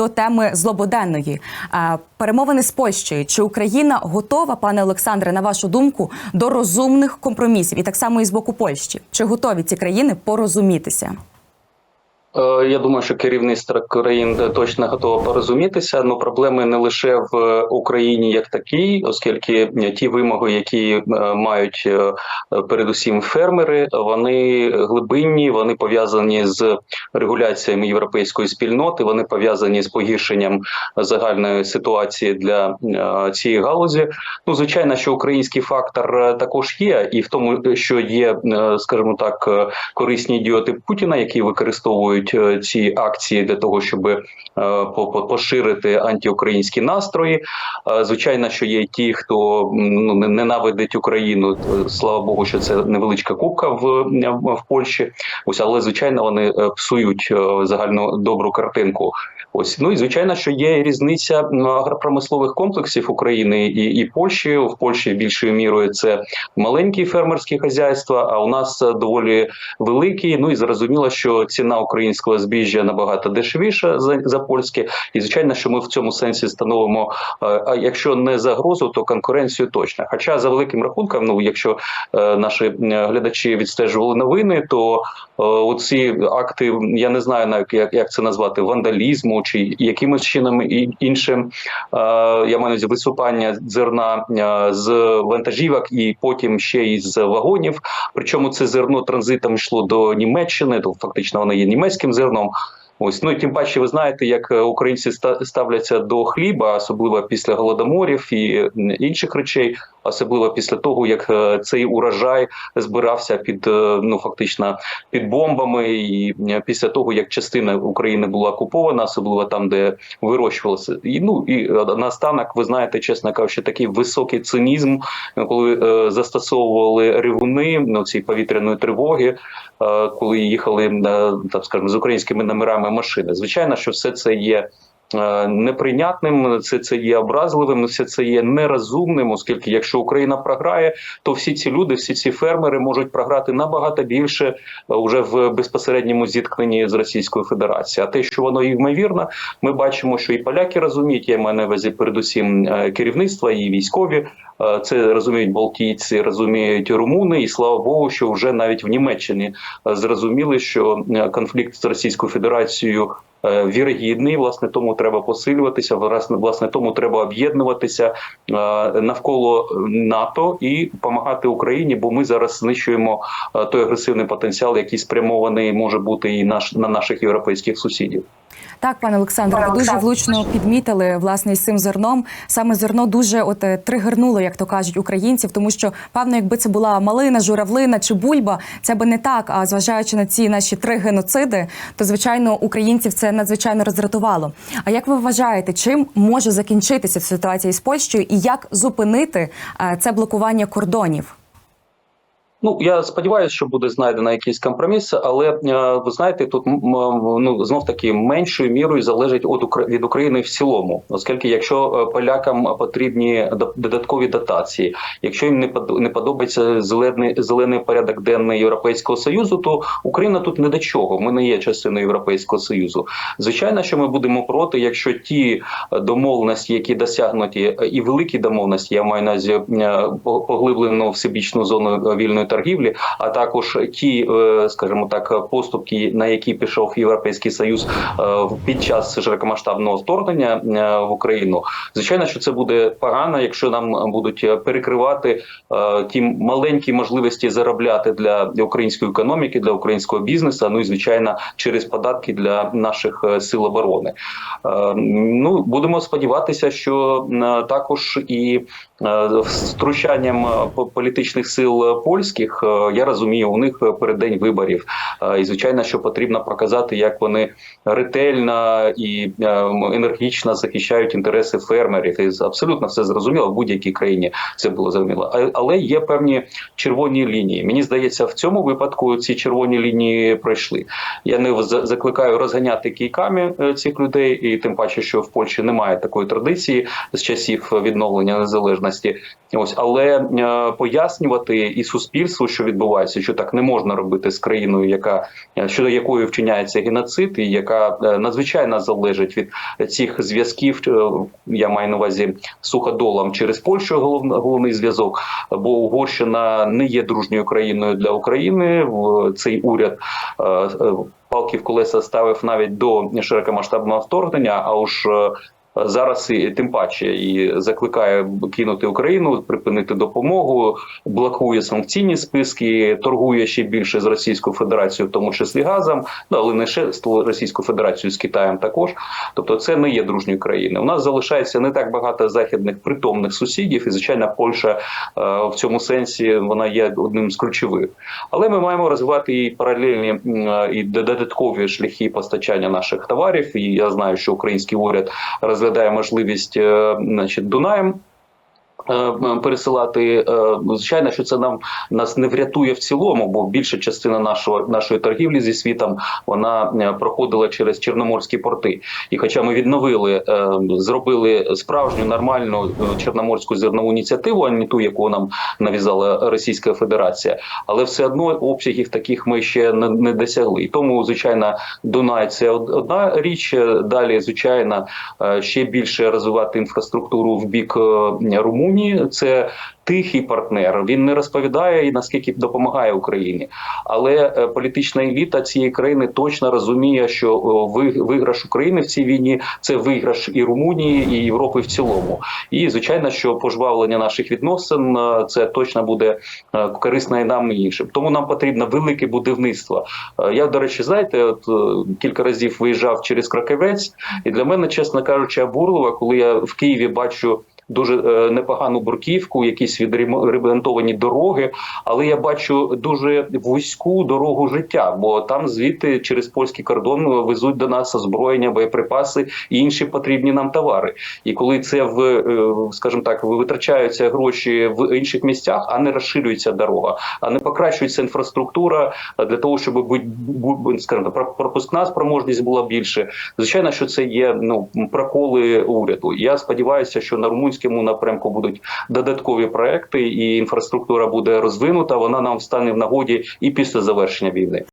до теми злободенної перемовини з Польщею. Чи Україна готова, пане Олександре, на вашу думку, до розумних компромісів, і так само і з боку Польщі? Чи готові ці країни порозумітися? Е, Я думаю, що керівництво країн е, точно готово порозумітися. Ну проблеми не лише в Україні як такій, оскільки е, ті вимоги, які е, мають е, передусім фермери, вони глибинні, вони пов'язані з регуляціями європейської спільноти, вони пов'язані з погіршенням загальної ситуації для е, цієї галузі. Ну звичайно, що український фактор е, також є, і в тому, що є, е, скажімо так, е, корисні ідіоти Путіна, які використовують е, ці акції для того, щоб е, по- по- поширити антиукраїнські настрої. Е, Звичайно, що є ті, хто ну, ненавидить Україну. Слава Богу, що це невеличка купка в, в Польщі. Ось, але звичайно, вони псують загальну добру картинку. Ось ну і звичайно, що є різниця агропромислових комплексів України і, і Польщі. В Польщі більшою мірою це маленькі фермерські хазяйства. А у нас доволі великі. Ну і зрозуміло, що ціна українського збіжжя набагато дешевіша за, за польське. І звичайно, що ми в цьому сенсі становимо, е, а якщо не загрозу, то конкуренцію точно. Хоча за великим рахунком, ну якщо е, наші е, глядачі відстежували новини, то оці акти, я не знаю навіть як, як це назвати, вандалізму чи якимось чином і- іншим. Я маю висипання зерна з вантажівок і потім ще й з вагонів. Причому це зерно транзитом йшло до Німеччини, то фактично воно є німецьким зерном. Ось ну і тим паче, ви знаєте, як е, українці ставляться до хліба, особливо після голодоморів і інших речей, особливо після того, як е, цей урожай збирався під е, ну фактично під бомбами, і е, після того як частина України була окупована, особливо там, де вирощувалося. І ну і наостанок, ви знаєте, чесно кажучи, такий високий цинізм, коли е, застосовували ревуни ну, цієї повітряної тривоги, е, коли їхали е, так скажемо, з українськими номерами машини. Звичайно, що все це є. Е, Неприйнятним це це є образливим, все це є нерозумним, оскільки якщо Україна програє, то всі ці люди, всі ці фермери можуть програти набагато більше е, уже в безпосередньому зіткненні з Російською Федерацією. А те, що воно ймовірно, ми бачимо, що і поляки розуміють, я маю на увазі передусім е, керівництва і військові. Е, Це розуміють балтійці, розуміють румуни, і слава Богу, що вже навіть в Німеччині е, зрозуміли, що е, конфлікт з Російською Федерацією. Е, Вірогідний, власне, тому треба посилюватися. Власне, власне, тому треба об'єднуватися е, навколо НАТО і допомагати Україні, бо ми зараз знищуємо е, той агресивний потенціал, який спрямований може бути і наш на наших європейських сусідів. Так, пане Олександре, ви дуже влучно підмітили власне із цим зерном. Саме зерно дуже от е, тригернуло, як то кажуть, українців, тому що певно, якби це була малина, журавлина чи бульба, це би не так. А зважаючи на ці наші три геноциди, то звичайно українців це надзвичайно роздратувало. А як ви вважаєте, чим може закінчитися ситуація з Польщею, і як зупинити е, це блокування кордонів? Ну я сподіваюся, що буде знайдено якийсь компроміс, але е, ви знаєте, тут ну знов таки меншою мірою залежить від від України в цілому, оскільки якщо е, полякам потрібні до- додаткові дотації, якщо їм не под- подобається зелений зелений порядок денний Європейського союзу, то Україна тут не до чого. Ми не є частиною Європейського союзу. Звичайно, що ми будемо проти, якщо ті домовленості, які досягнуті, е, і великі домовленості, я маю на увазі по- поглиблену всебічну зону вільної торгівлі, а також ті, е, скажімо так, поступки, на які пішов Європейський Союз е, під час широкомасштабного вторгнення е, в Україну. Звичайно, що це буде погано, якщо нам будуть перекривати ті маленькі можливості заробляти для, української економіки, для українського бізнесу. Ну і звичайно, через податки для наших сил оборони. Ну будемо сподіватися, що також і втручанням по- політичних сил польських е, я розумію, у них е, переддень виборів. Е, І звичайно, що потрібно показати, як вони ретельно і енергічно захищають інтереси фермерів. І абсолютно все зрозуміло в будь-якій країні. Це було зрозуміло. Але є певні червоні лінії. Мені здається, в цьому випадку ці червоні лінії пройшли. Я не за- закликаю розганяти кійками цих людей, і тим паче, що в Польщі немає такої традиції з часів відновлення незалежності. Ось але пояснювати і суспільству. Вбивство, що відбувається, що так не можна робити з країною, яка е, щодо якої вчиняється геноцид, і яка е, надзвичайно залежить від цих зв'язків. е, Я маю на увазі суходолом через Польщу, головний, зв'язок. Бо Угорщина не є дружньою країною для України. В- Цей уряд е, е, палки в колеса ставив навіть до широкомасштабного вторгнення. А уж зараз і тим паче і закликає кинути Україну, припинити допомогу, блокує санкційні списки, торгує ще більше з Російською Федерацією, в тому числі газом, ну але не ще з Російською Федерацією з Китаєм також. Тобто, це не є дружньою країною. У нас залишається не так багато західних притомних сусідів, і звичайно, Польща е, в цьому сенсі вона є одним з ключових. Але ми маємо розвивати і паралельні е, і додаткові шляхи постачання наших товарів. І я знаю, що український уряд розглядає можливість е, значить, Дунаєм. Е, Пересилати Е, звичайно, що це нам нас не врятує в цілому, бо більша частина нашого нашої торгівлі зі світом вона е, проходила через чорноморські порти. І хоча ми відновили, зробили справжню нормальну чорноморську зернову ініціативу, а не ту, яку нам нав'язала Російська Федерація, але все одно обсягів таких ми ще не, досягли. І тому, звичайно, Дунай це одна річ. Далі, звичайно, ще більше розвивати інфраструктуру в бік е, Румунії. Це тихий партнер. Він не розповідає і наскільки допомагає Україні, але е, політична еліта цієї країни точно розуміє, що виграш України в цій війні це виграш і Румунії, і Європи в цілому. І звичайно, що пожвавлення наших відносин е, це точно буде е, корисно і нам і іншим. Тому нам потрібно велике будівництво. Я, до речі, знаєте, от кілька разів виїжджав через Краківець, і для мене, чесно кажучи, обурливо, коли я в Києві бачу. Дуже е, непогану бурківку, якісь відремонтовані дороги, але я бачу дуже вузьку дорогу життя, бо там звідти через польський кордон везуть до нас озброєння, боєприпаси і інші потрібні нам товари. І коли це в, е, скажімо так, витрачаються гроші в інших місцях, а не розширюється дорога, а не покращується інфраструктура для того, щоб скажімо, пропускна спроможність була більше. Звичайно, що це є ну проколи уряду. Я сподіваюся, що на румунському напрямку будуть додаткові проекти, і інфраструктура буде розвинута. Вона нам стане в нагоді і після завершення війни.